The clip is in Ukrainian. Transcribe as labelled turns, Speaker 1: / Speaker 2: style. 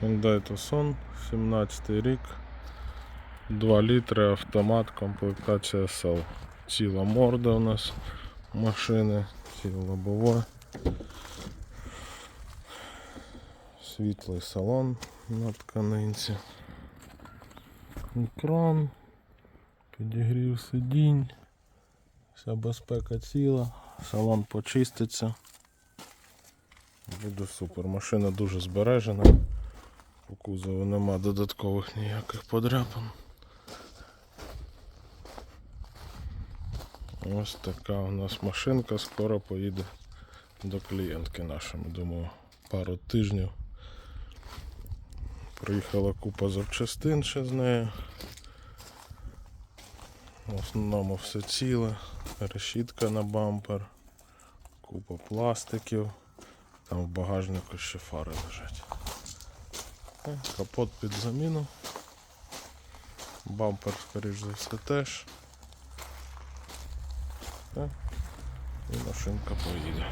Speaker 1: Hyundai Tucson, 17 рік, 2 літри, автомат, комплектація SL. Ціла морда у нас машини, ціле лобове. Світлий салон на тканинці. Екран, підігрів сидінь, вся безпека ціла, салон почиститься. Буде супер. Машина дуже збережена. По кузову нема додаткових ніяких подряпин. Ось така у нас машинка, скоро поїде до клієнтки нашої. Думаю, пару тижнів. Приїхала купа запчастин ще з нею. В основному все ціле, решітка на бампер, купа пластиків. Там в багажнику ще фари лежать. Капот під заміну. Бампер, скоріш за все, теж. І машинка поїде.